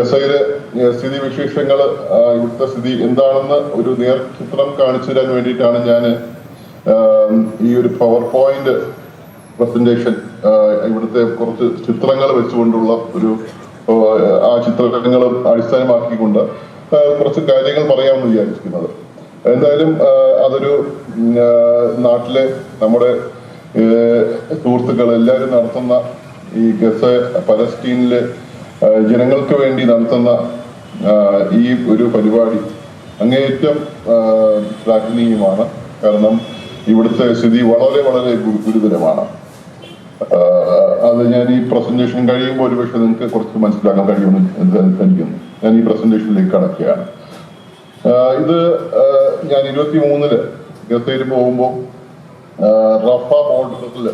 ഗസയിലെ സ്ഥിതി വിശേഷങ്ങൾ ഇവിടുത്തെ സ്ഥിതി എന്താണെന്ന് ഒരു നേർചിത്രം കാണിച്ചു തരാൻ വേണ്ടിയിട്ടാണ് ഞാൻ ഈ ഒരു പവർ പോയിന്റ് പ്രസന്റേഷൻ ഇവിടുത്തെ കുറച്ച് ചിത്രങ്ങൾ വെച്ചുകൊണ്ടുള്ള ഒരു ആ ചിത്രങ്ങൾ അടിസ്ഥാനമാക്കിക്കൊണ്ട് കുറച്ച് കാര്യങ്ങൾ പറയാമെന്ന് വിചാരിക്കുന്നത് എന്തായാലും അതൊരു നാട്ടിലെ നമ്മുടെ സുഹൃത്തുക്കൾ എല്ലാവരും നടത്തുന്ന ഈ ഗസ പലസ്തീനിലെ ഏഹ്, ജനങ്ങൾക്ക് വേണ്ടി നടത്തുന്ന ഈ ഒരു പരിപാടി അങ്ങേയറ്റം ശ്ലാഘനീയമാണ്. കാരണം ഇവിടുത്തെ സ്ഥിതി വളരെ വളരെ ഗുരുതരമാണ്. അത് ഞാൻ ഈ പ്രസന്റേഷൻ കഴിയുമ്പോൾ ഒരുപക്ഷെ നിങ്ങൾക്ക് കുറച്ച് മനസ്സിലാക്കാൻ കഴിയുമെന്ന് ഞാൻ ഈ പ്രസന്റേഷനിലേക്ക് കടക്കുകയാണ്. ഇത് ഞാൻ ഇരുപത്തി മൂന്നിൽ ഗസയിൽ പോകുമ്പോൾ റഫ ബോർഡറിൽ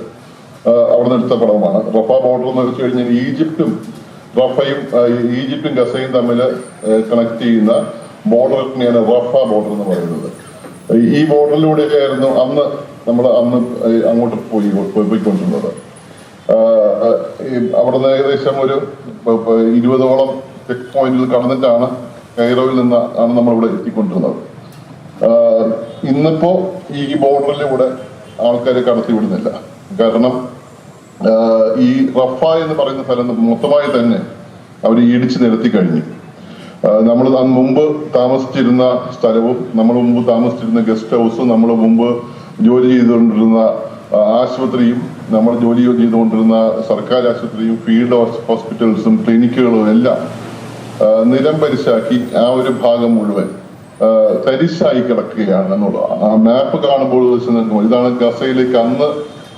അവിടെ നിന്ന് പടമാണ് റഫ ബോർഡർ എന്ന് വെച്ച് കഴിഞ്ഞാൽ ഈജിപ്തും റഫയും ഈജിപ്തും ഗസയും തമ്മിൽ കണക്ട് ചെയ്യുന്ന ബോർഡറിനെയാണ് റഫ ബോർഡർ എന്ന് പറയുന്നത്. ഈ ബോർഡറിലൂടെയൊക്കെ ആയിരുന്നു അന്ന് നമ്മൾ അന്ന് അങ്ങോട്ട് പോയി പോയിക്കൊണ്ടിരുന്നത്. അവിടുന്ന് ഏകദേശം ഒരു ഇരുപതോളം ചെക്ക് പോയിന്റിൽ കടന്നിട്ടാണ് കൈറോയിൽ നിന്ന് ആണ് നമ്മൾ ഇവിടെ എത്തിക്കൊണ്ടിരുന്നത് ഇന്നിപ്പോ ഈ ബോർഡറിലൂടെ ആൾക്കാരെ കടത്തിവിടുന്നില്ല. കാരണം ഈ റഫ എന്ന് പറയുന്ന സ്ഥലം മൊത്തമായി തന്നെ അവർ ഇടിച്ചു നിരത്തി കഴിഞ്ഞു. നമ്മൾ അന്ന് മുമ്പ് താമസിച്ചിരുന്ന സ്ഥലവും നമ്മൾ മുമ്പ് താമസിച്ചിരുന്ന ഗസ്റ്റ് ഹൗസും നമ്മൾ മുമ്പ് ജോലി ചെയ്തുകൊണ്ടിരുന്ന ആശുപത്രിയും നമ്മൾ ജോലി ചെയ്തുകൊണ്ടിരുന്ന സർക്കാർ ആശുപത്രിയും ഫീൽഡ് ഹോസ്പിറ്റൽസും ക്ലിനിക്കുകളും എല്ലാം നിലം പരിശാക്കി ആ ഒരു ഭാഗം മുഴുവൻ തരിശായി കിടക്കുകയാണ് എന്നുള്ളത് ആ മാപ്പ് കാണുമ്പോൾ വെച്ച് ഇതാണ് ഗസയിലേക്ക് അന്ന്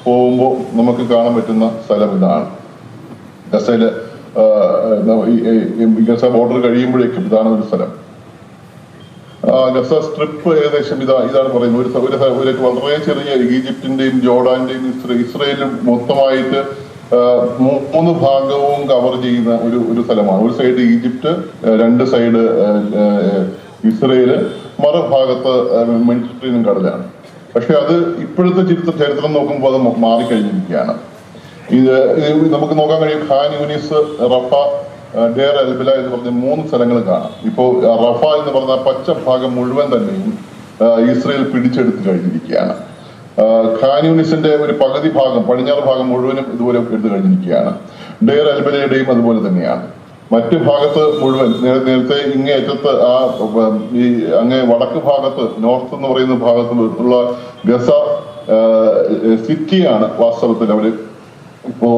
പോകുമ്പോൾ നമുക്ക് കാണാൻ പറ്റുന്ന സ്ഥലം ഇതാണ്. ഗസയിൽ ഗസ ബോർഡർ കഴിയുമ്പോഴേക്കും ഇതാണ് ഒരു സ്ഥലം. ഗസ സ്ട്രിപ്പ് ഏകദേശം ഇതാ ഇതാണ് പറയുന്നത്. ഒരു സൗകര്യ വളരെ ചെറിയ ഈജിപ്തിന്റെയും ജോർഡാന്റെയും ഇസ്ര- ഇസ്രയേലും മൊത്തമായിട്ട് മൂന്ന് ഭാഗവും കവർ ചെയ്യുന്ന ഒരു ഒരു സ്ഥലമാണ്. ഒരു സൈഡ് ഈജിപ്ത് രണ്ട് സൈഡ് ഇസ്രയേൽ. മറുഭാഗത്ത് മെഡിറ്ററേനിയൻ കടലാണ്. പക്ഷെ അത് ഇപ്പോഴത്തെ ചരിത്ര ചരിത്രം നോക്കുമ്പോൾ അത് മാറിക്കഴിഞ്ഞിരിക്കുകയാണ്. ഇത് നമുക്ക് നോക്കാൻ കഴിയും. Khan Younis Rafah Deir al Balah എന്ന് പറഞ്ഞ മൂന്ന് സ്ഥലങ്ങൾ കാണാം. ഇപ്പോൾ റഫ എന്ന് പറഞ്ഞ പച്ച ഭാഗം മുഴുവൻ തന്നെയും ഇസ്രയേൽ പിടിച്ചെടുത്ത് കഴിഞ്ഞിരിക്കുകയാണ്. ഖാൻ യൂനിസിന്റെ ഒരു പകുതി ഭാഗം പടിഞ്ഞാറ് ഭാഗം മുഴുവനും ഇതുപോലെ എടുത്തു കഴിഞ്ഞിരിക്കുകയാണ്. ഡേർ അൽബലയുടെയും അതുപോലെ തന്നെയാണ്. മറ്റു ഭാഗത്ത് മുഴുവൻ നേരത്തെ ഇങ്ങേ അറ്റത്ത് ആ ഈ അങ്ങേ വടക്ക് ഭാഗത്ത് നോർത്ത് എന്ന് പറയുന്ന ഭാഗത്തുള്ള ഗസ സിറ്റിയാണ് വാസ്തവത്തിൽ അവർ ഇപ്പോ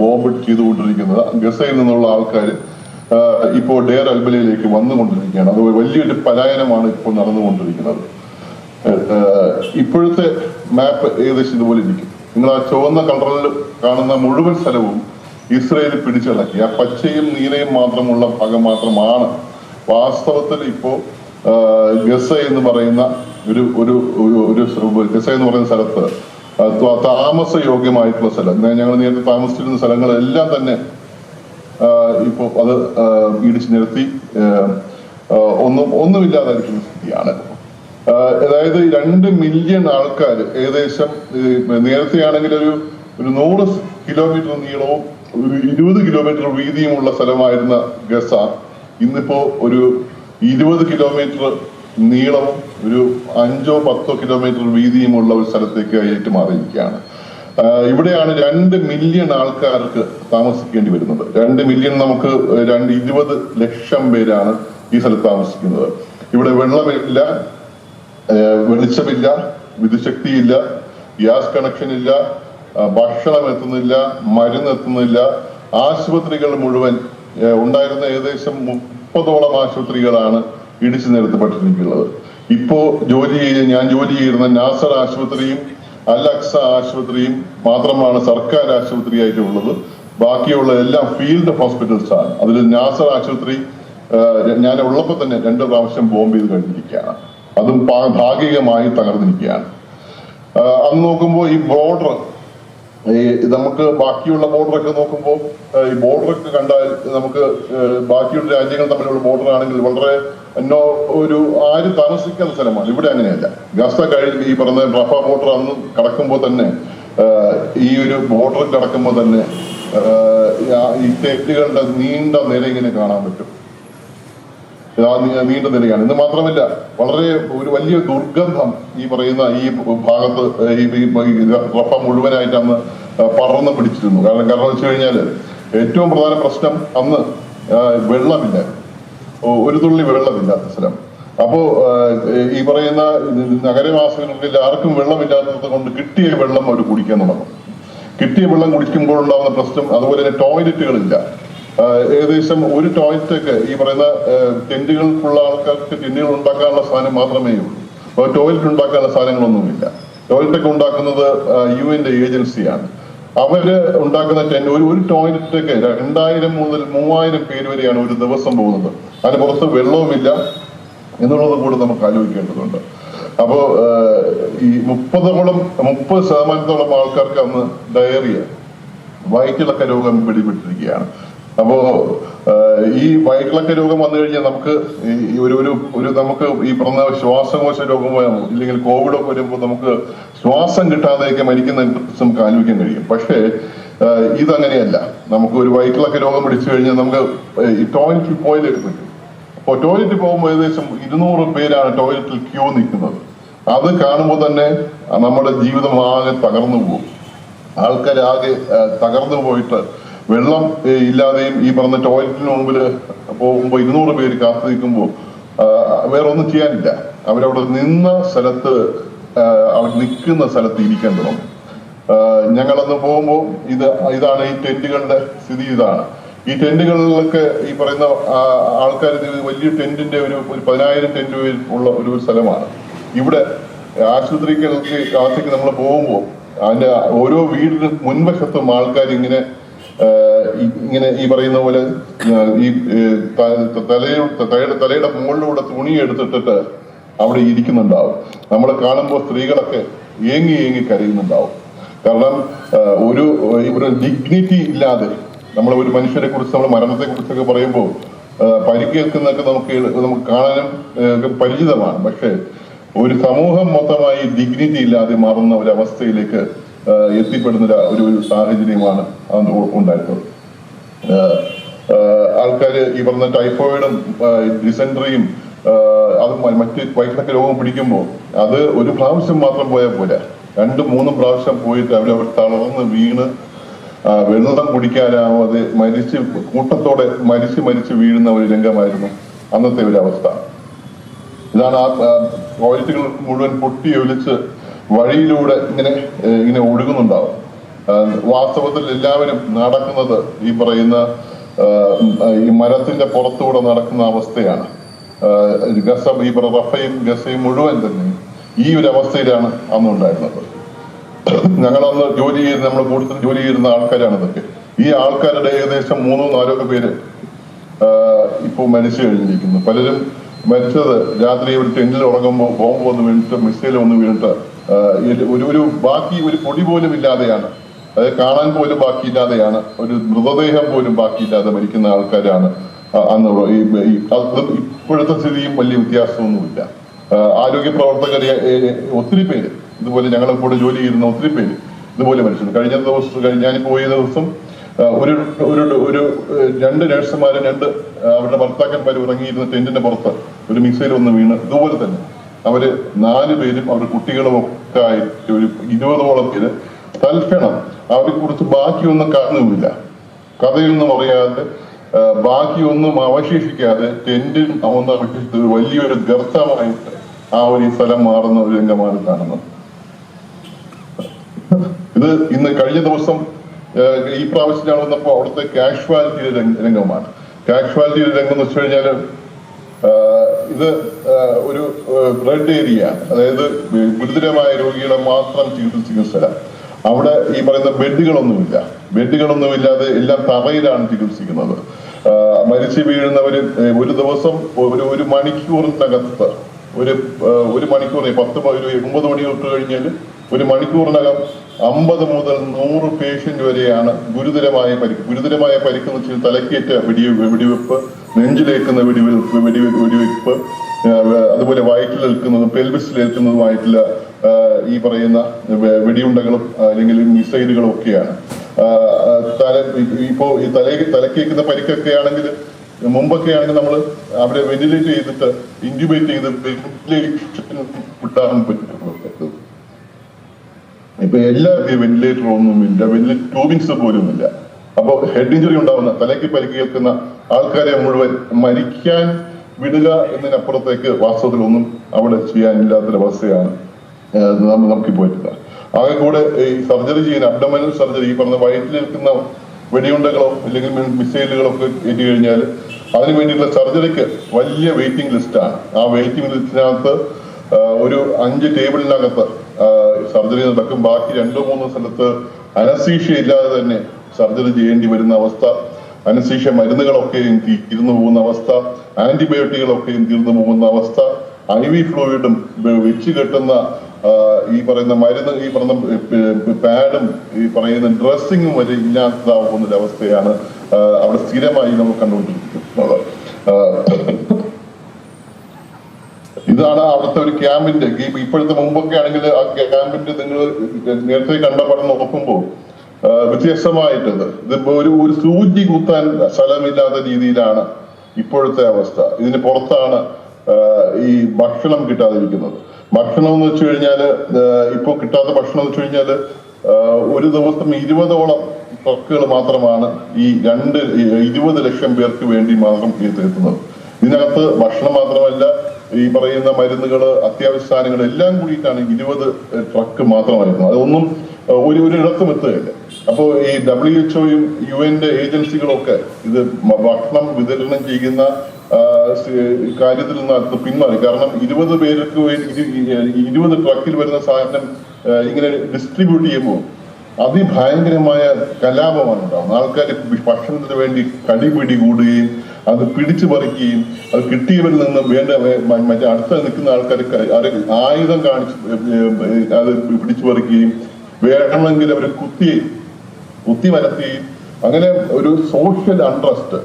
ബോംബ് ചെയ്തുകൊണ്ടിരിക്കുന്നത്. ഗസയിൽ നിന്നുള്ള ആൾക്കാർ ഇപ്പോ ഡെയർ അൽബലയിലേക്ക് വന്നുകൊണ്ടിരിക്കുകയാണ്. അത് വലിയൊരു പലായനമാണ് ഇപ്പോൾ നടന്നുകൊണ്ടിരിക്കുന്നത്. ഇപ്പോഴത്തെ മാപ്പ് ഏകദേശം ഇതുപോലെ ഇരിക്കും. നിങ്ങൾ ആ ചുവന്ന കളറിൽ കാണുന്ന മുഴുവൻ സ്ഥലവും ഇസ്രയേൽ പിടിച്ചടക്കി. ആ പച്ചയും നീലയും മാത്രമുള്ള ഭാഗം മാത്രമാണ്. വാസ്തവത്തിൽ ഇപ്പോ ഗസ എന്ന് പറയുന്ന ഒരു ഒരു ഒരു ഗസ എന്ന് പറയുന്ന സ്ഥലത്ത് താമസ യോഗ്യമായിട്ടുള്ള സ്ഥലം. ഞങ്ങൾ നേരത്തെ താമസിച്ചിരുന്ന സ്ഥലങ്ങളെല്ലാം തന്നെ ഇപ്പോൾ ഇപ്പോ അത് ഇടിച്ചു ആഹ്, ഒന്നും ഒന്നുമില്ലാതായിരിക്കുന്ന സ്ഥിതിയാണ്. അതായത് രണ്ട് മില്യൺ ആൾക്കാർ ഏകദേശം നേരത്തെ ആണെങ്കിൽ ഒരു ഒരു നൂറ് കിലോമീറ്റർ നീളവും ഒരു ഇരുപത് കിലോമീറ്റർ വീതിയുമുള്ള സ്ഥലമായിരുന്ന ഗസ ഇന്നിപ്പോ ഒരു ഇരുപത് കിലോമീറ്റർ നീളവും ഒരു അഞ്ചോ പത്തോ കിലോമീറ്റർ വീതിയുമുള്ള ഒരു സ്ഥലത്തേക്ക് ഏറ്റു മാറിയിരിക്കുകയാണ്. ഇവിടെയാണ് രണ്ട് മില്യൺ ആൾക്കാർക്ക് താമസിക്കേണ്ടി വരുന്നത്. രണ്ട് മില്യൺ നമുക്ക് രണ്ട് ഇരുപത് ലക്ഷം പേരാണ് ഈ സ്ഥലത്ത് താമസിക്കുന്നത്. ഇവിടെ വെള്ളമില്ല വെളിച്ചമില്ല വിദ്യുശക്തിയില്ല ഗ്യാസ് കണക്ഷൻ ഇല്ല ഭക്ഷണം എത്തുന്നില്ല മരുന്ന് എത്തുന്നില്ല. ആശുപത്രികൾ മുഴുവൻ ഉണ്ടായിരുന്ന ഏകദേശം മുപ്പതോളം ആശുപത്രികളാണ് ഇടിച്ചു നിരത്തപ്പെട്ടിരിക്കുന്നത്. ഇപ്പോ ജോലി ചെയ്ത് ഞാൻ ജോലി ചെയ്യുന്ന നാസർ ആശുപത്രിയും അൽ അക്സ ആശുപത്രിയും മാത്രമാണ് സർക്കാർ ആശുപത്രിയായിട്ടുള്ളത് ബാക്കിയുള്ള എല്ലാം ഫീൽഡ് ഹോസ്പിറ്റൽസ് ആണ്. അതിൽ നാസർ ആശുപത്രി ഞാൻ ഉള്ളപ്പോൾ തന്നെ രണ്ട് പ്രാവശ്യം ബോംബ് ചെയ്ത് കഴിഞ്ഞിരിക്കുകയാണ് അതും ഭാഗികമായി തകർന്നിരിക്കുകയാണ്. അന്ന് നോക്കുമ്പോൾ ഈ ബോർഡർ ഈ നമുക്ക് ബാക്കിയുള്ള ബോർഡറൊക്കെ നോക്കുമ്പോൾ ഈ ബോർഡറൊക്കെ കണ്ടാൽ നമുക്ക് ബാക്കിയുള്ള രാജ്യങ്ങൾ തമ്മിലുള്ള ബോർഡർ ആണെങ്കിൽ വളരെ എന്നോ ഒരു ആരും താമസിക്കാത്ത സ്ഥലമാണ്. ഇവിടെ അങ്ങനെയല്ല. ഗസ കഴിഞ്ഞ് ഈ പറഞ്ഞ റഫ ബോർഡർ അന്ന് കടക്കുമ്പോൾ തന്നെ ഈ ഒരു ബോർഡർ കടക്കുമ്പോൾ തന്നെ ഈ തെറ്റുകളുടെ നീണ്ട നിര ഇങ്ങനെ കാണാൻ പറ്റും. നീണ്ട നിലയാണ് ഇത് മാത്രമല്ല വളരെ ഒരു വലിയ ദുർഗന്ധം ഈ പറയുന്ന ഈ ഭാഗത്ത് ഈ റഫ മുഴുവനായിട്ട് അന്ന് പടർന്നു പിടിച്ചിരുന്നു. കാരണം കാരണം വെച്ച് കഴിഞ്ഞാൽ ഏറ്റവും പ്രധാന പ്രശ്നം അന്ന് വെള്ളമില്ല. ഒരു തുള്ളി വെള്ളമില്ലാത്ത സ്ഥലം. അപ്പോ ഈ പറയുന്ന നഗരവാസികൾക്ക് ആർക്കും വെള്ളമില്ലാത്തത് കൊണ്ട് കിട്ടിയ വെള്ളം അവർ കുടിക്കാൻ തുടങ്ങും. കിട്ടിയ വെള്ളം കുടിക്കുമ്പോൾ ഉണ്ടാകുന്ന പ്രശ്നം അതുപോലെ തന്നെ ടോയ്ലറ്റുകളില്ല ഏകദേശം ഒരു ടോയ്ലറ്റ് ഒക്കെ ഈ പറയുന്ന ടെന്റുകൾക്കുള്ള ആൾക്കാർക്ക് ടെന്റുകൾ ഉണ്ടാക്കാനുള്ള സാധനം മാത്രമേ ഉള്ളൂ. അപ്പോൾ ടോയ്ലറ്റ് ഉണ്ടാക്കാനുള്ള സാധനങ്ങളൊന്നുമില്ല. ടോയ്ലറ്റ് ഒക്കെ ഉണ്ടാക്കുന്നത് യു എന്റെ ഏജൻസിയാണ്. അവർ ഉണ്ടാക്കുന്ന ടെന്റ് ഒരു ഒരു ടോയ്ലറ്റൊക്കെ രണ്ടായിരം മുതൽ മൂവായിരം പേര് വരെയാണ് ഒരു ദിവസം പോകുന്നത്. അതിന് പുറത്ത് വെള്ളവുമില്ല എന്നുള്ളത് കൂടെ നമുക്ക് ആലോചിക്കേണ്ടതുണ്ട്. അപ്പോ ഏഹ്, ഈ മുപ്പതോളം മുപ്പത് ശതമാനത്തോളം ആൾക്കാർക്ക് അന്ന് ഡയറിയ വയറ്റിളക്ക രോഗം പിടിപെട്ടിരിക്കുകയാണ്. അപ്പോ ഈ വയറ്റിളക്ക രോഗം വന്നു കഴിഞ്ഞാൽ നമുക്ക് ഈ- ഒരു ഒരു ഒരു നമുക്ക് ഈ പറഞ്ഞ ശ്വാസകോശ രോഗമോ ഇല്ലെങ്കിൽ ഒക്കെ വരുമ്പോൾ നമുക്ക് ശ്വാസം കിട്ടാതെയൊക്കെ മരിക്കുന്ന നമുക്ക് ആലോചിക്കാൻ കഴിയും. പക്ഷേ ഇതങ്ങനെയല്ല. നമുക്ക് ഒരു വയറ്റിളക്ക രോഗം പിടിച്ചു കഴിഞ്ഞാൽ നമുക്ക് ഈ ടോയ്ലറ്റിൽ പോയാലേ പറ്റും അപ്പോൾ ടോയ്ലറ്റിൽ പോകുമ്പോൾ ഏകദേശം ഇരുന്നൂറ് പേരാണ് ടോയ്ലറ്റിൽ ക്യൂ നിൽക്കുന്നത്. അത് കാണുമ്പോൾ തന്നെ നമ്മുടെ ജീവിതം ആകെ തകർന്നു പോകും. ആൾക്കാരാകെ തകർന്നു പോയിട്ട് വെള്ളം ഇല്ലാതെയും ഈ പറഞ്ഞ ടോയ്ലറ്റിന് മുമ്പിൽ പോകുമ്പോൾ ഇരുന്നൂറ് പേര് കാത്തു നിൽക്കുമ്പോൾ വേറെ ഒന്നും ചെയ്യാനില്ല. അവരവിടെ നിന്ന സ്ഥലത്ത് അവർ നിൽക്കുന്ന സ്ഥലത്ത് ഇരിക്കാൻ തുടങ്ങും ഞങ്ങളന്ന് പോകുമ്പോൾ ഇത് ഇതാണ് ഈ ടെന്റുകളുടെ സ്ഥിതി ഇതാണ്. ഈ ടെന്റുകളിലൊക്കെ ഈ പറയുന്ന ആൾക്കാർ വലിയ ടെന്റിന്റെ ഒരു ഒരു പതിനായിരം ടെന്റ് ഉള്ള ഒരു സ്ഥലമാണ്. ഇവിടെ ആശുപത്രികൾക്ക് കാത്തേക്ക് നമ്മൾ പോകുമ്പോൾ അതിന്റെ ഓരോ വീടിന് മുൻവശത്തും ആൾക്കാർ ഇങ്ങനെ ഇങ്ങനെ ഈ പറയുന്ന പോലെ ഈ തലയുടെ തലയുടെ മുകളിലൂടെ തുണി എടുത്തിട്ടിട്ട് അവിടെ ഇരിക്കുന്നുണ്ടാവും. നമ്മൾ കാണുമ്പോൾ സ്ത്രീകളൊക്കെ ഏങ്ങി ഏങ്ങി കരയുന്നുണ്ടാവും. കാരണം ഒരു ഒരു ഡിഗ്നിറ്റി ഇല്ലാതെ നമ്മൾ ഒരു മനുഷ്യരെ കുറിച്ച് നമ്മൾ മരണത്തെ കുറിച്ചൊക്കെ പറയുമ്പോൾ പരിക്കേൽക്കുന്നൊക്കെ നമുക്ക് നമുക്ക് കാണാനും പരിചിതമാണ്. പക്ഷേ ഒരു സമൂഹം മൊത്തമായി ഡിഗ്നിറ്റി ഇല്ലാതെ മാറുന്ന ഒരു അവസ്ഥയിലേക്ക് എത്തിപ്പെടുന്ന ഒരു- സാഹചര്യമാണ് അന്ന് ആൾക്കാർ ഈ പറഞ്ഞ ടൈഫോയിഡും ഡിസെൻട്രിയും അത് മറ്റ് വയറ്റിളക്ക രോഗം പിടിക്കുമ്പോൾ അത് ഒരു പ്രാവശ്യം മാത്രം പോയാൽ പോരാ. രണ്ടും മൂന്നും പ്രാവശ്യം പോയിട്ട് അവർ തളർന്ന് വീണ് വെള്ളം കുടിക്കാനാവാതെ മരിച്ച് കൂട്ടത്തോടെ മരിച്ച് മരിച്ച് വീഴുന്ന ഒരു രംഗമായിരുന്നു അന്നത്തെ ഒരു അവസ്ഥ. ഇതാണ് ആ, ടോയ്ലറ്റുകൾ മുഴുവൻ പൊട്ടി ഒലിച്ച് വഴിയിലൂടെ ഇങ്ങനെ ഇങ്ങനെ ഒഴുകുന്നുണ്ടാവും. വാസ്തവത്തിൽ എല്ലാവരും നടക്കുന്നത് ഈ പറയുന്ന ഈ മരത്തിന്റെ പുറത്തൂടെ നടക്കുന്ന അവസ്ഥയാണ്. ഗസ ഈ റഫയും ഗസയും മുഴുവൻ തന്നെ ഈ ഒരു അവസ്ഥയിലാണ് അന്ന് ഉണ്ടായിരുന്നത്. ഞങ്ങളന്ന് ജോലി ചെയ്ത് നമ്മൾ കൂടുതൽ ജോലി ചെയ്യുന്ന ആൾക്കാരാണ് ഇതൊക്കെ. ഈ ആൾക്കാരുടെ ഏകദേശം മൂന്നോ നാലോ ഒക്കെ പേര് ഇപ്പോൾ മരിച്ചു കഴിഞ്ഞിരിക്കുന്നു. പലരും മരിച്ചത് രാത്രി ഒരു ടെന്റിൽ ഉറങ്ങുമ്പോൾ ബോംബ് വന്ന് വീണിട്ട് മിസൈൽ വന്ന് വീണിട്ട് ഒരു ഒരു ബാക്കി ഒരു പൊടി പോലും ഇല്ലാതെയാണ്. അത് കാണാൻ പോലും ബാക്കിയില്ലാതെയാണ്. ഒരു മൃതദേഹം പോലും ബാക്കിയില്ലാതെ മരിക്കുന്ന ആൾക്കാരാണ്. അന്ന് ഈ ഇപ്പോഴത്തെ സ്ഥിതിയും വലിയ വ്യത്യാസമൊന്നുമില്ല. ആരോഗ്യ പ്രവർത്തകരെ ഒത്തിരി പേര്. ഇതുപോലെ ഞങ്ങളെ കൂടെ ജോലി ചെയ്യുന്ന ഒത്തിരി പേര് ഇതുപോലെ മരിച്ചു കഴിഞ്ഞ ദിവസം ഞാൻ പോയ ദിവസം ഒരു ഒരു ഒരു രണ്ട് നഴ്സുമാരും രണ്ട് അവരുടെ ഭർത്താക്കന്മാർ ഉറങ്ങിയിരുന്ന ടെന്റിന്റെ പുറത്ത് ഒരു മിസൈൽ ഒന്ന് വീണ്. ഇതുപോലെ തന്നെ. അവർ നാല് പേരും അവരുടെ കുട്ടികളും ഒക്കെ ആയിട്ട് ഒരു ഇരുപതോളം പേര് തൽക്ഷണം അവരെ കുറിച്ച് ബാക്കിയൊന്നും കാണുന്നുമില്ല കഥയൊന്നും അറിയാതെ ബാക്കിയൊന്നും അവശേഷിക്കാതെ ടെന്റിൽ ഒന്ന് അവശേഷിച്ചത് വലിയൊരു ഗർത്തമായിട്ട് ആ ഒരു സ്ഥലം മാറുന്ന ഒരു രംഗമാണ് കാണുന്നത്. ഇത് ഇന്ന് കഴിഞ്ഞ ദിവസം ഈ പ്രാവശ്യം ഞാൻ വന്നപ്പോൾ അവിടുത്തെ കാഷ്വാലിറ്റിയുടെ രംഗ- രംഗമാണ്. കാഷ്വാലിറ്റിയുടെ രംഗം എന്ന് വെച്ച് ഇത് ഒരു റെഡ് ഏരിയ അതായത് ഗുരുതരമായ രോഗികളെ മാത്രം ചികിത്സിക്കുന്ന സ്ഥലം അവിടെ ഈ പറയുന്ന ബെഡുകളൊന്നുമില്ല. ബെഡുകളൊന്നുമില്ലാതെ എല്ലാം തറയിലാണ് ചികിത്സിക്കുന്നത്. മരിച്ചു വീഴുന്നവര് ഒരു ദിവസം ഒരു ഒരു മണിക്കൂറിനകത്ത് ഒരു ഒരു മണിക്കൂർ പത്ത് ഒരു ഒമ്പത് മണി തൊട്ട് കഴിഞ്ഞാൽ ഒരു മണിക്കൂറിനകം അമ്പത് മുതൽ നൂറ് പേഷ്യന്റ് വരെയാണ് ഗുരുതരമായ പരിക്ക് ഗുരുതരമായ പരിക്ക് എന്ന് വെച്ചാൽ തലക്കേറ്റ വെടി വെടിവെപ്പ് നെഞ്ചിലേക്കുന്ന വെടിവെപ്പ് വെടി വെടിവെപ്പ് അതുപോലെ വയറ്റിലേൽക്കുന്നതും പെൽവിസിലേൽക്കുന്നതുമായിട്ടുള്ള ഈ പറയുന്ന വെടിയുണ്ടകളും അല്ലെങ്കിൽ മിസൈലുകളും ഒക്കെയാണ്. തല ഇപ്പോ ഈ തലേ തലക്കേക്കുന്ന പരിക്കൊക്കെ ആണെങ്കിൽ മുമ്പൊക്കെ ആണെങ്കിൽ നമ്മൾ അവരെ വെന്റിലേറ്റ് ചെയ്തിട്ട് ഇൻക്യുബേറ്റ് ചെയ്ത് വെന്റിലേഷൻ വിട്ടാൻ പറ്റും. ഇപ്പൊ എല്ലാ വെന്റിലേറ്ററും ഒന്നുമില്ല വെന്റിലേറ്റർ ട്യൂബിങ്സ് പോലും ഇല്ല അപ്പൊ ഹെഡ് ഇഞ്ചുറി ഉണ്ടാവുന്ന തലയ്ക്ക് പരിക്കേൽക്കുന്ന ആൾക്കാരെ മുഴുവൻ മരിക്കാൻ വിടുക എന്നതിനപ്പുറത്തേക്ക് വാസ്തവത്തിൽ ഒന്നും അവിടെ ചെയ്യാനില്ലാത്തൊരവസ്ഥയാണ് നമുക്ക് പോയിട്ടുള്ളത് നമുക്കിപ്പോ എത്തുക ആകെ കൂടെ ഈ സർജറി ചെയ്യുന്ന അബ്ഡമനൽ സർജറി ഈ പറഞ്ഞ വയറ്റിൽ നിൽക്കുന്ന വെടിയുണ്ടകളോ അല്ലെങ്കിൽ മിസൈലുകളോ ഒക്കെ ഏറ്റി കഴിഞ്ഞാൽ അതിന് വേണ്ടിയിട്ടുള്ള സർജറിക്ക് വലിയ വെയിറ്റിംഗ് ലിസ്റ്റാണ് ആ വെയിറ്റിംഗ് ലിസ്റ്റിനകത്ത് ഒരു അഞ്ച് ടേബിളിനകത്ത് സർജറി നടക്കും. ബാക്കി രണ്ടോ മൂന്നോ സ്ഥലത്ത് അനസീഷ്യ ഇല്ലാതെ തന്നെ സർജറി ചെയ്യേണ്ടി വരുന്ന അവസ്ഥ അനസീഷ്യ മരുന്നുകളൊക്കെയും തീർന്നു പോകുന്ന അവസ്ഥ ആന്റിബയോട്ടിക്കുകളൊക്കെയും തീർന്നു പോകുന്ന അവസ്ഥ ഐ വി ഫ്ലൂയിഡും വെച്ച് കെട്ടുന്ന ഈ പറയുന്ന മരുന്ന് ഈ പറയുന്ന പാഡും ഈ പറയുന്ന ഡ്രസ്സിങ്ങും വരെ ഇല്ലാത്തതാവുന്ന ഒരു അവസ്ഥയാണ് അവിടെ സ്ഥിരമായി നമ്മൾ കണ്ടുകൊണ്ടിരിക്കുന്നത്. ഇതാണ് അവിടുത്തെ ഒരു ക്യാമ്പിന്റെ ഇപ്പോഴത്തെ മുമ്പൊക്കെ ആണെങ്കിൽ ആ ക്യാമ്പിന്റെ നിങ്ങൾ നേരത്തെ കണ്ട പടം നോക്കുമ്പോൾ വ്യത്യസ്തമായിട്ടത് ഇതിപ്പോ ഒരു ഒരു സൂചി കുത്താൻ സ്ഥലമില്ലാത്ത രീതിയിലാണ് ഇപ്പോഴത്തെ അവസ്ഥ. ഇതിന് പുറത്താണ് ഈ ഭക്ഷണം കിട്ടാതിരിക്കുന്നത്. ഭക്ഷണം എന്ന് വെച്ച് കഴിഞ്ഞാൽ ഇപ്പോൾ ഇപ്പൊ കിട്ടാത്ത ഭക്ഷണം എന്ന് വെച്ച് കഴിഞ്ഞാൽ ആ, ഒരു ദിവസം ഇരുപതോളം ട്രക്കുകൾ മാത്രമാണ് ഈ രണ്ട് ഇരുപത് ലക്ഷം പേർക്ക് വേണ്ടി മാത്രം എത്തുന്നത് ഇതിനകത്ത് ഭക്ഷണം മാത്രമല്ല ഈ പറയുന്ന മരുന്നുകൾ അത്യാവശ്യ സാധനങ്ങൾ എല്ലാം കൂടിയിട്ടാണ് ഇരുപത് ട്രക്ക് മാത്രമായിരുന്നു. അതൊന്നും ഒരു ഒരു ഇടത്തും എത്തുകയില്ല. അപ്പോ ഈ ഡബ്ല്യു എച്ച്ഒയും യു എന്റെ ഏജൻസികളൊക്കെ ഇത് ഭക്ഷണം വിതരണം ചെയ്യുന്ന കാര്യത്തിൽ നിന്നകത്ത് പിന്മാറി. കാരണം ഇരുപത് പേർക്ക് വേണ്ടി ഇരുപത് ട്രക്കിൽ വരുന്ന സാധനം ഇങ്ങനെ ഡിസ്ട്രിബ്യൂട്ട് ചെയ്യുമ്പോൾ അതിഭയങ്കരമായ കലാപമാണ് ഉണ്ടാവുന്നത്. ആൾക്കാർ ഭക്ഷണത്തിന് വേണ്ടി കടിപിടി കൂടുകയും അത് പിടിച്ചു പറിക്കുകയും അത് കിട്ടിയവരിൽ നിന്ന് വേണ്ട മറ്റേ അടുത്ത നിൽക്കുന്ന ആൾക്കാർ ആയുധം കാണിച്ച് അത് പിടിച്ചു പറിക്കുകയും വേണമെങ്കിൽ അവർ കുത്തി കുത്തി വരത്തുകയും. അങ്ങനെ ഒരു സോഷ്യൽ അൺട്രസ്റ്റ്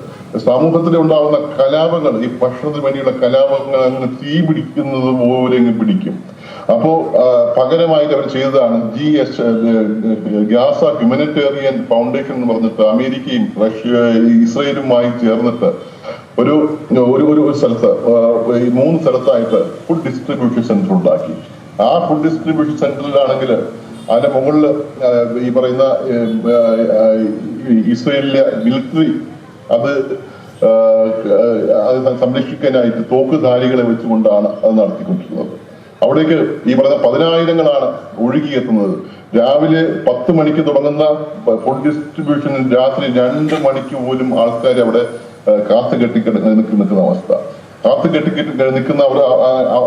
സമൂഹത്തിൽ ഉണ്ടാകുന്ന കലാപങ്ങൾ ഈ ഭക്ഷണത്തിന് വേണ്ടിയുള്ള കലാപങ്ങൾ അങ്ങനെ തീ പിടിക്കുന്നത് പോലെ പിടിക്കും. അപ്പോ പകരമായിട്ട് അവർ ചെയ്തതാണ് G S Gaza humanitarian foundation എന്ന് പറഞ്ഞിട്ട് അമേരിക്കയും റഷ്യ ഇസ്രയേലുമായി ചേർന്നിട്ട് ഒരു ഒരു ഒരു സ്ഥലത്ത് ഈ മൂന്ന് സ്ഥലത്തായിട്ട് ഫുഡ് ഡിസ്ട്രിബ്യൂഷൻ സെന്റർ ഉണ്ടാക്കി. ആ ഫുഡ് ഡിസ്ട്രിബ്യൂഷൻ സെന്ററിലാണെങ്കിൽ അതിന്റെ മുകളിൽ ഈ പറയുന്ന ഇസ്രയേലിലെ മിലിറ്ററി അത് അത് സംരക്ഷിക്കാനായിട്ട് തോക്കുധാരികളെ വെച്ചുകൊണ്ടാണ് അത് നടത്തിക്കൊണ്ടിരുന്നത്. അവിടേക്ക് ഈ പറഞ്ഞ പതിനായിരങ്ങളാണ് ഒഴുകിയെത്തുന്നത്. രാവിലെ പത്ത് മണിക്ക് തുടങ്ങുന്ന ഫുഡ് ഡിസ്ട്രിബ്യൂഷൻ രാത്രി രണ്ട് മണിക്ക് പോലും ആൾക്കാർ അവിടെ കാത്തു കെട്ടി നിൽക്കുന്ന അവസ്ഥ. കാത്തു കെട്ടി കെട്ടി നിൽക്കുന്ന അവർ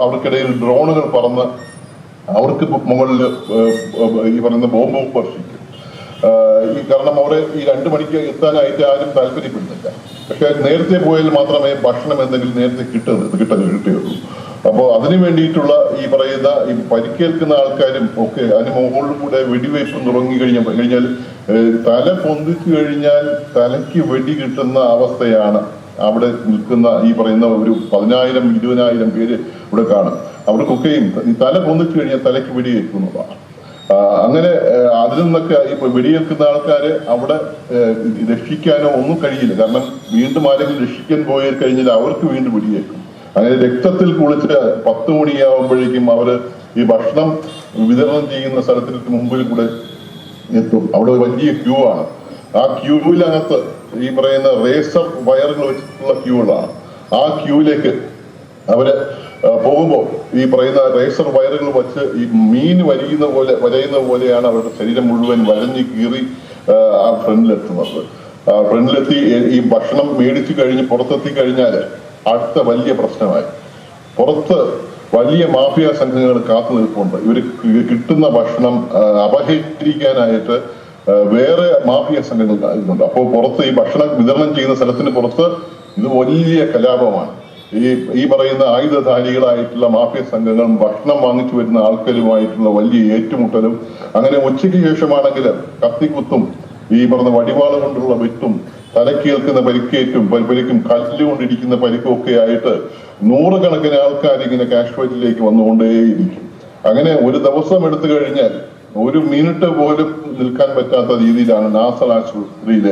അവർക്കിടയിൽ ഡ്രോണുകൾ പറന്ന് അവർക്ക് മുകളിൽ ഈ പറയുന്ന ബോംബ് വർഷിക്കും. ആഹ് ഈ കാരണം അവിടെ ഈ രണ്ടു മണിക്ക് എത്താനായിട്ട് ആരും താല്പര്യപ്പെടുന്നില്ല. പക്ഷെ നേരത്തെ പോയാൽ മാത്രമേ ഭക്ഷണം എന്തെങ്കിലും നേരത്തെ കിട്ടുന്നത് കിട്ടുന്ന കിട്ടുകയുള്ളൂ. അപ്പോൾ അതിനു വേണ്ടിയിട്ടുള്ള ഈ പറയുന്ന ഈ പരിക്കേൽക്കുന്ന ആൾക്കാരും ഒക്കെ അതിന് മുകളിൽ കൂടെ വെടിവയ്പ് തുടങ്ങി കഴിഞ്ഞ കഴിഞ്ഞാൽ തല പൊന്തിച്ചു കഴിഞ്ഞാൽ തലയ്ക്ക് വെടി കിട്ടുന്ന അവസ്ഥയാണ് അവിടെ നിൽക്കുന്ന ഈ പറയുന്ന ഒരു പതിനായിരം ഇരുപതിനായിരം പേര് ഇവിടെ കാണും. അവർക്കൊക്കെയും ഈ തല പൊന്തിച്ചു കഴിഞ്ഞാൽ തലയ്ക്ക് വെടിയേക്കുന്നതാണ് അങ്ങനെ അതിൽ നിന്നൊക്കെ ഇപ്പൊ വെടിയേൽക്കുന്ന ആൾക്കാര് അവിടെ രക്ഷിക്കാനോ ഒന്നും കഴിയില്ല. കാരണം വീണ്ടും ആരെങ്കിലും രക്ഷിക്കാൻ പോയി കഴിഞ്ഞാൽ അവർക്ക് വീണ്ടും വെടിയേക്കും അങ്ങനെ രക്തത്തിൽ കുളിച്ച് പത്ത് മണിയാവുമ്പോഴേക്കും അവർ ഈ ഭക്ഷണം വിതരണം ചെയ്യുന്ന സ്ഥലത്തിന് മുമ്പിൽ കൂടെ എത്തും. അവിടെ വലിയ ക്യൂ ആണ്. ആ ക്യൂവിനകത്ത് ഈ പറയുന്ന റേസർ വയറുകൾ വെച്ചിട്ടുള്ള ക്യൂകളാണ് ആ ക്യൂവിലേക്ക് അവർ ആ, പോകുമ്പോ ഈ പറയുന്ന റേസർ വയറുകൾ വച്ച് ഈ മീൻ വരിയുന്ന പോലെ വരയുന്ന പോലെയാണ് അവരുടെ ശരീരം മുഴുവൻ വരഞ്ഞു കീറി ആ, ഫ്രണ്ടിലെത്തുന്നത്. ഫ്രണ്ടിലെത്തി ഈ- ഭക്ഷണം മേടിച്ചു കഴിഞ്ഞ് പുറത്തെത്തി കഴിഞ്ഞാൽ അടുത്ത വലിയ പ്രശ്നമായി. പുറത്ത് വലിയ മാഫിയ സംഘങ്ങൾ കാത്തു നിൽപ്പുണ്ട്. ഇവർ കിട്ടുന്ന ഭക്ഷണം അപഹരിക്കാനായിട്ട് വേറെ മാഫിയ സംഘങ്ങൾ ഇതുണ്ട്. അപ്പോൾ പുറത്ത് ഈ ഭക്ഷണം വിതരണം ചെയ്യുന്ന സ്ഥലത്തിന് പുറത്ത് ഇത് വലിയ കലാപമാണ്. ഈ ഈ പറയുന്ന ആയുധധാരികളായിട്ടുള്ള മാഫിയ സംഘങ്ങൾ ഭക്ഷണം വാങ്ങിച്ചു വരുന്ന ആൾക്കാരുമായിട്ടുള്ള വലിയ ഏറ്റുമുട്ടലും അങ്ങനെ ഉച്ചയ്ക്ക് ശേഷമാണെങ്കിൽ കത്തിക്കുത്തും ഈ പറഞ്ഞ വടിവാള കൊണ്ടുള്ള വെട്ടും തലക്കേൽക്കുന്ന പരിക്കേറ്റും പരി- പരിക്കും കല്ലുകൊണ്ടിരിക്കുന്ന പരിക്കും ഒക്കെ ആയിട്ട് നൂറുകണക്കിന് ആൾക്കാർ ഇങ്ങനെ കാഷ്വാലിറ്റിയിലേക്ക് വന്നുകൊണ്ടേയിരിക്കും. അങ്ങനെ ഒരു ദിവസം എടുത്തു കഴിഞ്ഞാൽ ഒരു മിനിറ്റ് പോലും നിൽക്കാൻ പറ്റാത്ത രീതിയിലാണ് നാസൽ ആശുപത്രിയിൽ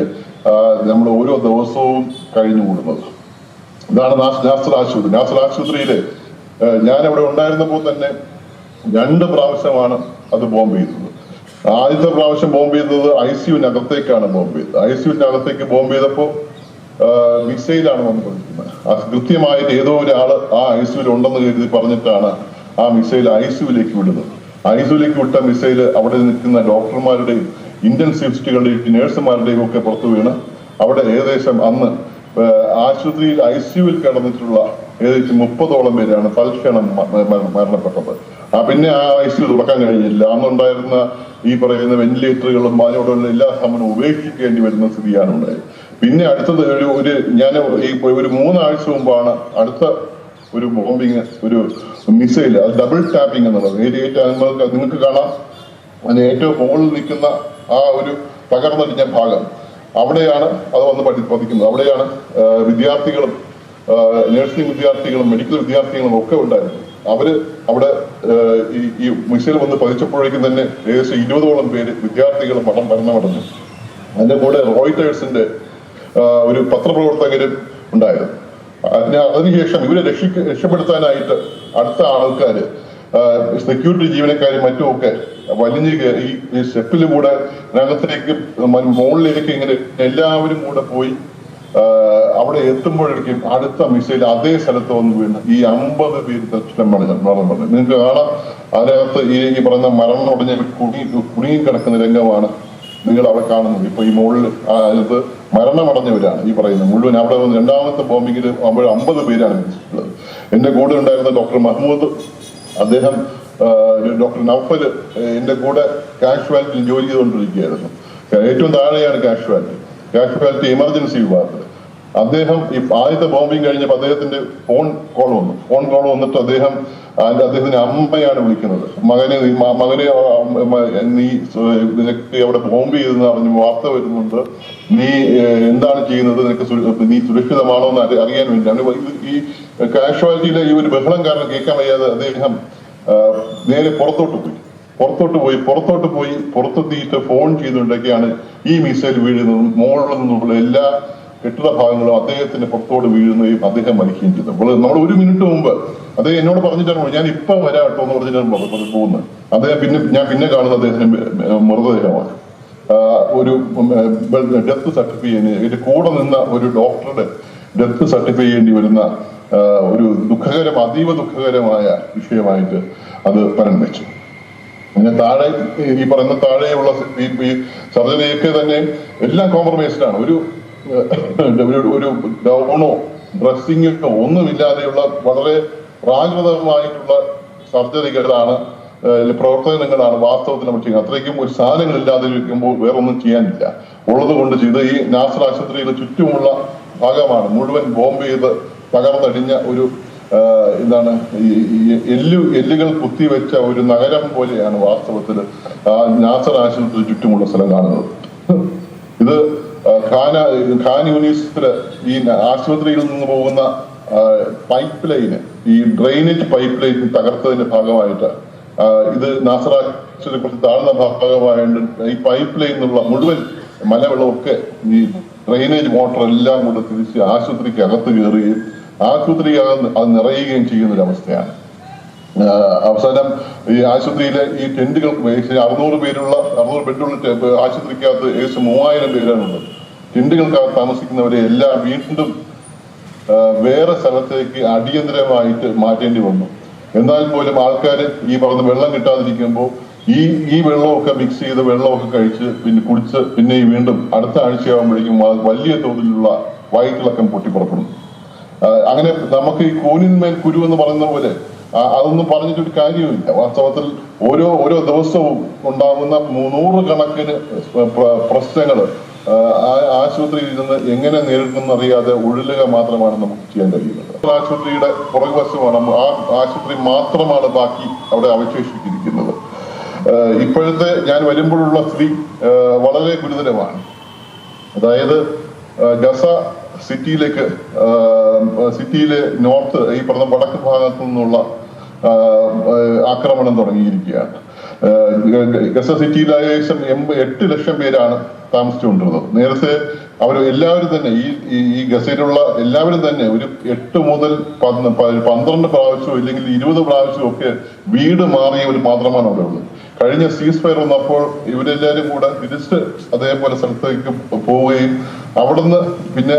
നമ്മൾ ഓരോ ദിവസവും കഴിഞ്ഞു കൂടുന്നത് ഇതാണ് നാസ്- നാസർ ആശുപത്രി. നാസർ ആശുപത്രിയിൽ ഞാൻ അവിടെ ഉണ്ടായിരുന്നപ്പോൾ തന്നെ രണ്ട് പ്രാവശ്യമാണ് അത് ബോംബ് ചെയ്തത്. ആദ്യത്തെ പ്രാവശ്യം ബോംബ് ചെയ്തത് ഐ സിയുവിനകത്തേക്കാണ് ബോംബ് ചെയ്തത്. ഐ സിയുവിനകത്തേക്ക് ബോംബ് ചെയ്തപ്പോൾ മിസൈലാണ് വന്ന് അത് കൃത്യമായിട്ട് ഏതോ ഒരാൾ ആ ഐ സിയുവിൽ ഉണ്ടെന്ന് കരുതി പറഞ്ഞിട്ടാണ് ആ മിസൈൽ ഐ സിയുവിലേക്ക് വിടുന്നത്. ഐ സിയുലേക്ക് വിട്ട മിസൈൽ അവിടെ നിൽക്കുന്ന ഡോക്ടർമാരുടെയും ഇന്ത്യൻ സിഫ്റ്റുകളുടെയും നഴ്സുമാരുടെയും ഒക്കെ പുറത്തു വീണ് അവിടെ ഏകദേശം അന്ന് ആശുപത്രിയിൽ ഐ സിയുവിൽ കിടന്നിട്ടുള്ള ഏകദേശം മുപ്പതോളം പേരാണ് തൽക്ഷണം മരണപ്പെട്ടത്. ആ പിന്നെ ആ ഐ സി തുറക്കാൻ കഴിഞ്ഞില്ല. അന്നുണ്ടായിരുന്ന ഈ പറയുന്ന വെന്റിലേറ്ററുകളും അതിനോടുള്ള എല്ലാ സമയവും ഉപേക്ഷിക്കേണ്ടി വരുന്ന സ്ഥിതിയാണ് ഉണ്ടായത്. പിന്നെ അടുത്തത് ഒരു ഒരു ഞാൻ ഈ ഒരു മൂന്നാഴ്ച മുമ്പാണ് അടുത്ത ഒരു ബോംബിങ് ഒരു മിസൈൽ അത് ഡബിൾ ടാപ്പിംഗ് എന്നുള്ളത്. ഏറ്റവും നിങ്ങൾക്ക് കാണാം. അതിന് ഏറ്റവും മുകളിൽ നിൽക്കുന്ന ആ ഒരു തകർന്നടിഞ്ഞ ഭാഗം. അവിടെയാണ് അത് വന്ന് പഠി പതിക്കുന്നത് അവിടെയാണ് വിദ്യാർത്ഥികളും നഴ്സിംഗ് വിദ്യാർത്ഥികളും മെഡിക്കൽ വിദ്യാർത്ഥികളും ഒക്കെ ഉണ്ടായിരുന്നു അവർ അവിടെ ഈ മിസൈൽ വന്ന് പതിച്ചപ്പോഴേക്കും തന്നെ ഏകദേശം ഇരുപതോളം പേര് വിദ്യാർത്ഥികൾ പഠനം മരണമടഞ്ഞു. അതിന്റെ കൂടെ റോയിറ്റേഴ്സിന്റെ ഒരു പത്രപ്രവർത്തകരും ഉണ്ടായിരുന്നു. അതിന് അതിനുശേഷം ഇവരെ രക്ഷിക്ക രക്ഷപ്പെടുത്താനായിട്ട് അടുത്ത ആൾക്കാര് സെക്യൂരിറ്റി ജീവനക്കാരും മറ്റുമൊക്കെ വലിഞ്ഞു കയറി ഈ സ്റ്റെപ്പിലൂടെ കൂടെ മ- മുകളിലേക്ക് ഇങ്ങനെ എല്ലാവരും കൂടെ പോയി അവിടെ എത്തുമ്പോഴേക്കും അടുത്ത മിസൈൽ അതേ സ്ഥലത്ത് വന്ന് വീണ്. ഈ അമ്പത് പേര് തൽക്ഷണം മരണം മരണം പറഞ്ഞു. നിങ്ങൾക്ക് കാണാം. അതിനകത്ത് ഈ ഈ പറയുന്ന മരണം ഉടഞ്ഞ കുണി കുടുങ്ങി കിടക്കുന്ന രംഗമാണ് നിങ്ങൾ അവിടെ കാണുന്നത്. ഇപ്പൊ ഈ മുകളിൽ അതിനകത്ത് മരണമടഞ്ഞവരാണ് ഈ പറയുന്നത്. മുഴുവൻ അവിടെ വന്ന് രണ്ടാമത്തെ ബോംബിങ്ങിൽ അമ്പത് പേരാണ് എന്റെ കൂടെ ഉണ്ടായിരുന്ന ഡോക്ടർ മഹ്മൂദ് അദ്ദേഹം ഡോക്ടർ നൗഫൽ എന്റെ കൂടെ കാഷ്വാലിറ്റിയിൽ ജോലി ചെയ്തുകൊണ്ടിരിക്കുകയായിരുന്നു. ഏറ്റവും താഴെയാണ് കാഷ്വാലിറ്റി. കാഷ്വാലിറ്റി എമർജൻസി വിഭാഗത്തിൽ. അദ്ദേഹം ഈ ആദ്യത്തെ ബോംബിങ് കഴിഞ്ഞപ്പോൾ അദ്ദേഹത്തിന്റെ ഫോൺ കോൾ വന്നു. ഫോൺ കോൾ വന്നിട്ട് അദ്ദേഹം അദ്ദേഹത്തിന്റെ അമ്മയാണ് വിളിക്കുന്നത്. മകനെ മകനെ നീ നിനക്ക് അവിടെ ബോംബ് ചെയ്തെന്ന് അറിഞ്ഞ് വാർത്ത വരുന്നുണ്ട്. നീ എന്താണ് ചെയ്യുന്നത്? നിനക്ക് നീ സുരക്ഷിതമാണോ എന്ന് അറി- അറിയാൻ വേണ്ടി. ഈ കാഷ്വാലിറ്റിയിലെ ഈ ഒരു ബഹളം കാരണം കേൾക്കാൻ വയ്യാതെ അദ്ദേഹം നേരെ പുറത്തോട്ട് പോയി. പുറത്തോട്ട് പോയി പുറത്തോട്ട് പോയി പുറത്തെത്തിയിട്ട് ഫോൺ ചെയ്തുകൊണ്ടൊക്കെയാണ് ഈ മിസൈൽ വീഴുന്നതും മുകളിൽ നിന്നുള്ള എല്ലാ കെട്ടിട ഭാഗങ്ങളും അദ്ദേഹത്തിന്റെ പുറത്തോട് വീഴുന്നതും അദ്ദേഹം മരിക്കുകയും ചെയ്തു അപ്പോൾ നമ്മൾ ഒരു മിനിറ്റ് മുമ്പ് അദ്ദേഹം എന്നോട് പറഞ്ഞിട്ടാണ്. ഞാൻ ഇപ്പം വരാം കേട്ടോ എന്ന് പറഞ്ഞിട്ടാണ് പോ- പോ- പോകുന്നത്. അദ്ദേഹം പിന്നെ ഞാൻ പിന്നെ കാണുന്നത് അദ്ദേഹത്തിന്റെ മൃതദേഹമാണ്. ഒരു ഡെത്ത് സർട്ടിഫിക്കറ്റ് കൂടെ നിന്ന ഒരു ഡോക്ടറുടെ ഡെത്ത് സർട്ടിഫൈ ചെയ്യേണ്ടി വരുന്ന ഒരു ദുഃഖകരം അതീവ ദുഃഖകരമായ വിഷയമായിട്ട് അത് പരിണമിച്ചു പിന്നെ താഴെ ഈ പറഞ്ഞ താഴെയുള്ള ഈ തന്നെ എല്ലാം കോംപ്രമൈസ്ഡ് ആണ്. ഒരു ഒരു- ഗൗണോ ഡ്രസ്സിങ്ങോ ഒന്നുമില്ലാതെയുള്ള വളരെ പ്രാകൃതമായിട്ടുള്ള സർജറികളാണ് പ്രവർത്തനങ്ങളാണ് വാസ്തവത്തിൽ നമ്മൾ ചെയ്യുന്നത്. അത്രയ്ക്കും ഒരു സാധനങ്ങളില്ലാതെ ഇരിക്കുമ്പോൾ വേറൊന്നും ചെയ്യാനില്ല. ഉള്ളത് കൊണ്ട് ചെയ്ത് ഈ നാസർ ആശുപത്രിയിൽ ചുറ്റുമുള്ള ഭാഗമാണ്. മുഴുവൻ ബോംബ് ചെയ്ത് തകർന്നടിഞ്ഞ ഒരു എന്താണ് ഈ എല്ലു എല്ലുകൾ കുത്തിവെച്ച ഒരു നഗരം പോലെയാണ് വാസ്തവത്തിൽ ആ നാസർ ആശുപത്രി ചുറ്റുമുള്ള സ്ഥലം കാണുന്നത്. ഇത് ഖാന ഖാൻ യൂണിവേഴ്സിറ്റിയിൽ ഈ ആശുപത്രിയിൽ നിന്ന് പോകുന്ന പൈപ്പ് ലൈന് ഈ ഡ്രെയിനേജ് പൈപ്പ് ലൈൻ തകർത്തതിന്റെ ഭാഗമായിട്ട് ഇത് നാസർ കുറച്ച് താഴ്ന്ന ഭാഗമായിട്ട് ഈ പൈപ്പ് ലൈൻ എന്നുള്ള മുഴുവൻ മലവെള്ളമൊക്കെ ഈ ഡ്രെയിനേജ് മോട്ടർ എല്ലാം കൂടെ തിരിച്ച് ആശുപത്രിക്ക് അകത്ത് കയറുകയും ആശുപത്രി അത് നിറയുകയും ചെയ്യുന്ന ഒരു അവസ്ഥയാണ് അവസാനം ഈ ആശുപത്രിയിലെ ഈ ടെന്റുകൾക്ക് അറുന്നൂറ് പേരുള്ള അറുന്നൂറ് ബെഡുള്ള ആശുപത്രിക്കകത്ത് ഏകദേശം മൂവായിരം പേരാണുള്ളത്. ടെന്റുകൾക്കകത്ത് താമസിക്കുന്നവരെ എല്ലാം വീണ്ടും വേറെ സ്ഥലത്തേക്ക് അടിയന്തരമായിട്ട് മാറ്റേണ്ടി വന്നു. എന്നാൽ പോലും ആൾക്കാർ ഈ പറഞ്ഞ വെള്ളം കിട്ടാതിരിക്കുമ്പോൾ ഈ ഈ വെള്ളമൊക്കെ മിക്സ് ചെയ്ത് വെള്ളമൊക്കെ കഴിച്ച് പിന്നെ കുടിച്ച് പിന്നെ വീണ്ടും അടുത്ത ആഴ്ചയാകുമ്പോഴേക്കും വലിയ തോതിലുള്ള വയറ്റിളക്കം പൊട്ടിപ്പുറപ്പെടും. അങ്ങനെ നമുക്ക് ഈ കൂനിന്മേൽ കുരു എന്ന് പറയുന്ന പോലെ അതൊന്നും പറഞ്ഞിട്ടൊരു കാര്യമില്ല വാസ്തവത്തിൽ ഓരോ ഓരോ ദിവസവും ഉണ്ടാകുന്ന നൂറ് കണക്കിന് പ്രശ്നങ്ങൾ ആശുപത്രിയിൽ ഇരുന്ന് എങ്ങനെ നേരിടുന്നു അറിയാതെ ഉഴലുക മാത്രമാണ് നമുക്ക് ചെയ്യാൻ കഴിയുന്നത്. ആശുപത്രിയുടെ പുറകുവശമാണ് ആ ആശുപത്രി മാത്രമാണ് ബാക്കി അവിടെ അവശേഷിച്ചിരിക്കുന്നത് ആഹ് ഇപ്പോഴത്തെ ഞാൻ വരുമ്പോഴുള്ള സ്ഥിതി വളരെ ഗുരുതരമാണ്. അതായത് ഗസ സിറ്റിയിലേക്ക് സിറ്റിയിലെ നോർത്ത് ഈ പറഞ്ഞ വടക്ക് ഭാഗത്തു നിന്നുള്ള ആക്രമണം തുടങ്ങിയിരിക്കുകയാണ്. ഗസ സിറ്റിയിൽ ഏകദേശം എട്ട് ലക്ഷം പേരാണ് താമസിച്ചുകൊണ്ടിരുന്നത്. നേരത്തെ അവർ എല്ലാവരും തന്നെ ഈ ഈ- ഗസയിലുള്ള എല്ലാവരും തന്നെ ഒരു എട്ട് മുതൽ പന്ത്രണ്ട് പ്രാവശ്യം ഇല്ലെങ്കിൽ ഇരുപത് പ്രാവശ്യം ഒക്കെ വീട് മാറിയവർ മാത്രമാണ് അവിടെ ഉള്ളത്. കഴിഞ്ഞ സീസ് ഫയർ വന്നപ്പോൾ ഇവരെല്ലാവരും കൂടെ തിരിച്ച് അതേപോലെ സ്ഥലത്തേക്ക് പോവുകയും അവിടുന്ന് പിന്നെ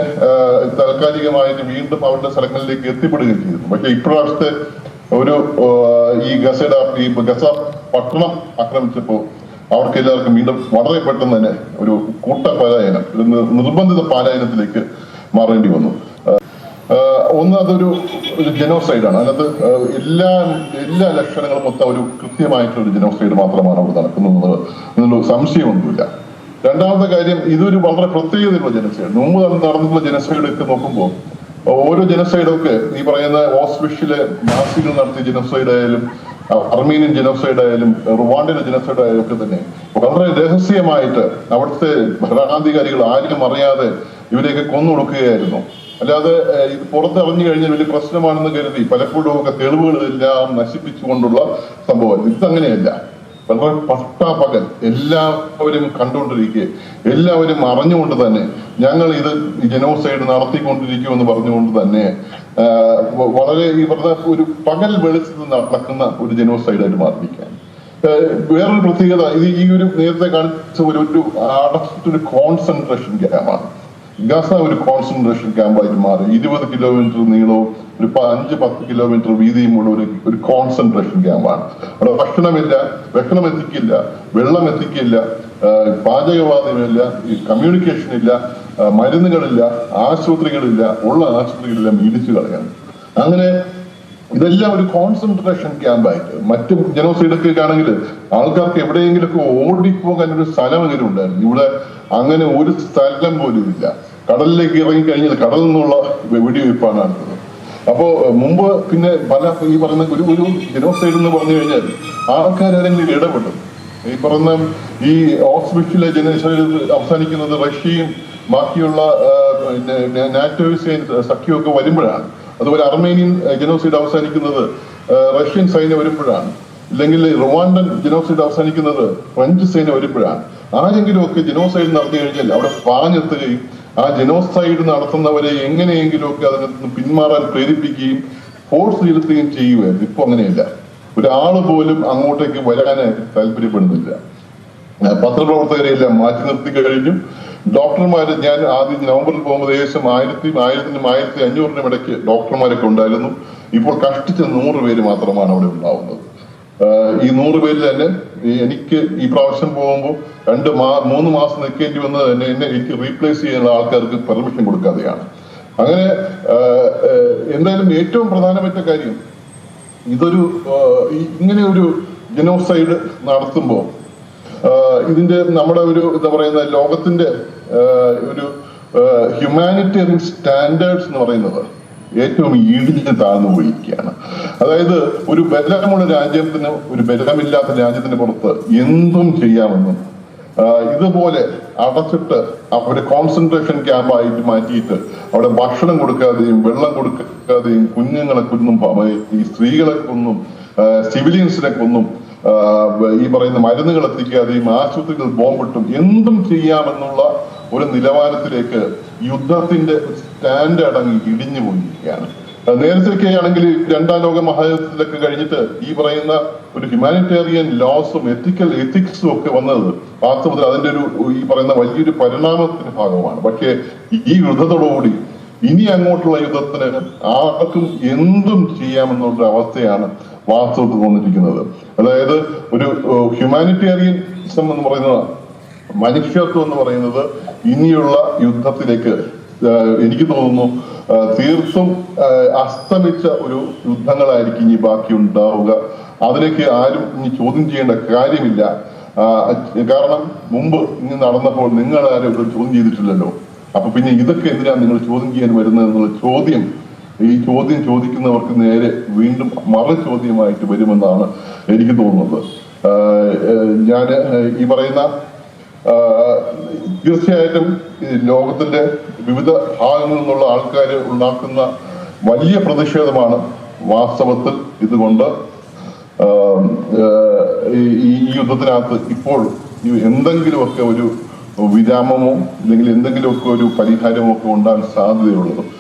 താൽക്കാലികമായിട്ട് വീണ്ടും അവരുടെ സ്ഥലങ്ങളിലേക്ക് എത്തിപ്പെടുകയും ചെയ്തു. പക്ഷെ ഇപ്രാവശ്യത്തെ ഒരു ഈ ഗസയുടെ ഈ ഗസ പട്ടണം ആക്രമിച്ചപ്പോൾ അവർക്ക് എല്ലാവർക്കും വീണ്ടും വളരെ പെട്ടെന്ന് തന്നെ ഒരു കൂട്ട പലായനം നിർബന്ധിത പലായനത്തിലേക്ക് മാറേണ്ടി വന്നു. ഒന്ന് അതൊരു ഒരു ജനോസൈഡാണ് അതിനകത്ത് എല്ലാ എല്ലാ ലക്ഷണങ്ങളും മൊത്തം ഒരു കൃത്യമായിട്ടുള്ള ജനോസൈഡ് മാത്രമാണ് അവിടെ നടക്കുന്നത് എന്നുള്ള സംശയമൊന്നുമില്ല. രണ്ടാമത്തെ കാര്യം ഇതൊരു വളരെ പ്രത്യേകതയുള്ള ജനസൈഡ് മുമ്പ് നടന്നിട്ടുള്ള ജനസൈഡ് ഒക്കെ നോക്കുമ്പോൾ ഓരോ ജനസൈഡൊക്കെ ഈ പറയുന്ന ഓസ്വിഷിലെ നാസികൾ നടത്തിയ ജനസൈഡ് ആയാലും അർമീനിയൻ ജനോസൈഡ് ആയാലും റുവാണ്ടിന്റെ ജനോസൈഡ് ആയാലും ഒക്കെ തന്നെ വളരെ രഹസ്യമായിട്ട് അവിടുത്തെ ഭരണാധികാരികൾ ആരും അറിയാതെ ഇവരെയൊക്കെ കൊന്നൊടുക്കുകയായിരുന്നു അല്ലാതെ ഇത് പുറത്തിറങ്ങി കഴിഞ്ഞാൽ വലിയ പ്രശ്നമാണെന്ന് കരുതി പലപ്പോഴും ഒക്കെ തെളിവുകളെല്ലാം നശിപ്പിച്ചുകൊണ്ടുള്ള സംഭവം ഇതങ്ങനെയല്ല. വളരെ പട്ടാപകൽ എല്ലാവരും കണ്ടുകൊണ്ടിരിക്കുകയും എല്ലാവരും അറിഞ്ഞുകൊണ്ട് തന്നെ ഞങ്ങൾ ഇത് ജനോസൈഡ് നടത്തിക്കൊണ്ടിരിക്കുമെന്ന് പറഞ്ഞുകൊണ്ട് തന്നെ വളരെ ഈ ഒരു പകൽ വെളിച്ചത്ത് നടക്കുന്ന ഒരു ജനോസൈഡായിട്ട് മാറിയിരിക്കാൻ വേറൊരു പ്രത്യേകത ഇത് ഈ ഒരു നേരത്തെ കാണിച്ച ഒരു ഒരു അടച്ചിട്ടൊരു കോൺസെൻട്രേഷൻ ക്യാമ്പാണ് ഗസ ഒരു കോൺസെൻട്രേഷൻ ക്യാമ്പായിട്ട് മാറി. ഇരുപത് കിലോമീറ്റർ നീളവും ഒരു അഞ്ച് പത്ത് കിലോമീറ്റർ വീതിയുമുള്ള ഒരു ഒരു കോൺസെൻട്രേഷൻ ക്യാമ്പാണ്. അവിടെ ഭക്ഷണമില്ല ഭക്ഷണം എത്തിക്കില്ല വെള്ളം എത്തിക്കില്ല പാചകവാതമില്ല കമ്മ്യൂണിക്കേഷൻ ഇല്ല മരുന്നുകളില്ല ആശുപത്രികളില്ല ഉള്ള ആശുപത്രികളെല്ലാം ഇടിച്ചു കളയാണ്. അങ്ങനെ ഇതെല്ലാം ഒരു കോൺസെൻട്രേഷൻ ക്യാമ്പായിട്ട് മറ്റു ജനോസൈഡൊക്കെ ആണെങ്കിൽ ആൾക്കാർക്ക് എവിടെയെങ്കിലുമൊക്കെ ഓടിപ്പോകാൻ ഒരു സ്ഥലമെങ്കിലും ഉണ്ടായിരുന്നു ഇവിടെ അങ്ങനെ ഒരു സ്ഥലം പോലും ഇല്ല. കടലിലേക്ക് ഇറങ്ങി കഴിഞ്ഞാൽ കടലിൽ നിന്നുള്ള വെടിവെയ്പ്പാണ് നടത്തുന്നത് അപ്പോ മുമ്പ് പിന്നെ പല ഈ പറയുന്ന ഒരു ഒരു ജനോസൈഡ് എന്ന് പറഞ്ഞു കഴിഞ്ഞാൽ ആൾക്കാരാരെങ്കിലും ഇടപെടും. ഈ പറയുന്ന ഈ ഓസ്ബിഷിലെ ജനോസൈഡ് അവസാനിക്കുന്നത് റഷ്യയും ബാക്കിയുള്ള നാറ്റോയും സഖ്യമൊക്കെ വരുമ്പോഴാണ്. അതുപോലെ അർമേനിയൻ ജനോസൈഡ് അവസാനിക്കുന്നത് റഷ്യൻ സൈന്യം വരുമ്പോഴാണ്. അല്ലെങ്കിൽ റുവാണ്ടൻ ജനോസൈഡ് അവസാനിക്കുന്നത് ഫ്രഞ്ച് സൈന്യം വരുമ്പോഴാണ്. ആരെങ്കിലുമൊക്കെ ജനോസൈഡ് നടത്തി കഴിഞ്ഞാൽ അവിടെ പാഞ്ഞെത്തുകയും ആ ജനോസൈഡ് നടത്തുന്നവരെ എങ്ങനെയെങ്കിലുമൊക്കെ അതിൽ നിന്ന് പിന്മാറാൻ പ്രേരിപ്പിക്കുകയും ഫോഴ്സ് ചെലുത്തുകയും ചെയ്യുമായിരുന്നു ഇപ്പൊ അങ്ങനെയല്ല. ഒരാൾ പോലും അങ്ങോട്ടേക്ക് വരാനായിട്ട് താല്പര്യപ്പെടുന്നില്ല. പത്രപ്രവർത്തകരെല്ലാം മാറ്റി നിർത്തി കഴിഞ്ഞു. ഡോക്ടർമാര് ഞാൻ ആദ്യം നവംബറിൽ പോകുമ്പോൾ ഏകദേശം ആയിരത്തി ആയിരത്തിനും ആയിരത്തി അഞ്ഞൂറിനും ഇടയ്ക്ക് ഡോക്ടർമാരൊക്കെ ഉണ്ടായിരുന്നു ഇപ്പോൾ കഷ്ടിച്ച നൂറ് പേര് മാത്രമാണ് അവിടെ ഉണ്ടാവുന്നത്. ഈ നൂറ് പേരിൽ തന്നെ എനിക്ക് ഈ പ്രാവശ്യം പോകുമ്പോൾ രണ്ട് മാ മൂന്ന് മാസം നിൽക്കേണ്ടി വന്നത് തന്നെ എന്നെ എനിക്ക് റീപ്ലേസ് ചെയ്യാനുള്ള ആൾക്കാർക്ക് പെർമിഷൻ കൊടുക്കാതെയാണ്. അങ്ങനെ എന്തായാലും ഏറ്റവും പ്രധാനപ്പെട്ട കാര്യം ഇതൊരു ഇങ്ങനെ ഒരു ജനോസൈഡ് നടത്തുമ്പോൾ ഇതിന്റെ നമ്മുടെ ഒരു എന്താ പറയുന്ന ലോകത്തിന്റെ ഒരു ഹ്യൂമാനിറ്റേറിയൻ സ്റ്റാൻഡേർഡ്സ് എന്ന് പറയുന്നത് ഏറ്റവും ഇടിഞ്ഞ് താഴ്ന്നു പോയിരിക്കുകയാണ്. അതായത് ഒരു ബലമുള്ള രാജ്യത്തിന് ഒരു ബലമില്ലാത്ത രാജ്യത്തിന് പുറത്ത് എന്തും ചെയ്യാമെന്നും ഇതുപോലെ അടച്ചിട്ട് അവരെ കോൺസെൻട്രേഷൻ ക്യാമ്പായിട്ട് മാറ്റിയിട്ട് അവിടെ ഭക്ഷണം കൊടുക്കാതെയും വെള്ളം കൊടുക്കാതെയും കുഞ്ഞുങ്ങളെ കൊന്നും ഈ സ്ത്രീകളെ കൊന്നും സിവിലിയൻസിനെ കൊന്നും ഈ പറയുന്ന മരുന്നുകൾ എത്തിക്കാതെയും ആശുപത്രികൾ ബോംബിട്ടും എന്തും ചെയ്യാമെന്നുള്ള ഒരു നിലവാരത്തിലേക്ക് യുദ്ധത്തിന്റെ സ്റ്റാൻഡേർഡ് അങ്ങ് ഇടിഞ്ഞു പോയിരിക്കുകയാണ് നേരത്തെയൊക്കെ ആണെങ്കിൽ രണ്ടാം ലോക മഹായുദ്ധത്തിലൊക്കെ കഴിഞ്ഞിട്ട് ഈ പറയുന്ന ഒരു ഹ്യൂമാനിറ്റേറിയൻ ലോസും എത്തിക്കൽ എത്തിക്സും ഒക്കെ വന്നത് വാസ്തവത്തിൽ അതിന്റെ ഒരു ഈ പറയുന്ന വലിയൊരു പരിണാമത്തിന്റെ ഭാഗമാണ്. പക്ഷേ ഈ യുദ്ധത്തോടുകൂടി ഇനി അങ്ങോട്ടുള്ള യുദ്ധത്തിന് ആർക്കും എന്തും ചെയ്യാമെന്നുള്ള അവസ്ഥയാണ് വാസ്തവത്തിൽ വന്നിരിക്കുന്നത്. അതായത് ഒരു ഹ്യൂമാനിറ്റേറിയനിസം എന്ന് പറയുന്നത് മനുഷ്യത്വം എന്ന് പറയുന്നത് ഇനിയുള്ള യുദ്ധത്തിലേക്ക് എനിക്ക് തോന്നുന്നു തീർത്തും അസ്തമിച്ച ഒരു യുദ്ധങ്ങളായിരിക്കും ഇനി ബാക്കി ഉണ്ടാവുക അതിലേക്ക് ആരും ഇനി ചോദ്യം ചെയ്യേണ്ട കാര്യമില്ല. കാരണം മുമ്പ് ഇനി നടന്നപ്പോൾ നിങ്ങൾ ആരും ഇവിടെ ചോദ്യം ചെയ്തിട്ടില്ലല്ലോ. അപ്പൊ പിന്നെ ഇതൊക്കെ എന്തിനാണ് നിങ്ങൾ ചോദ്യം ചെയ്യാൻ വരുന്നത് എന്നുള്ള ചോദ്യം ഈ ചോദ്യം ചോദിക്കുന്നവർക്ക് നേരെ വീണ്ടും മറ ചോദ്യമായിട്ട് വരുമെന്നാണ് എനിക്ക് തോന്നുന്നത്. ഞാൻ ഈ പറയുന്ന തീർച്ചയായിട്ടും ലോകത്തിന്റെ വിവിധ ഭാഗങ്ങളിൽ നിന്നുള്ള ആൾക്കാർ ഉണ്ടാക്കുന്ന വലിയ പ്രതിഷേധമാണ് വാസ്തവത്തിൽ ഇതുകൊണ്ട്. ഈ- യുദ്ധത്തിനകത്ത് ഇപ്പോൾ എന്തെങ്കിലുമൊക്കെ ഒരു വിരാമമോ അല്ലെങ്കിൽ എന്തെങ്കിലുമൊക്കെ ഒരു പരിഹാരമോ ഒക്കെ ഉണ്ടാകാൻ സാധ്യതയുള്ളത്.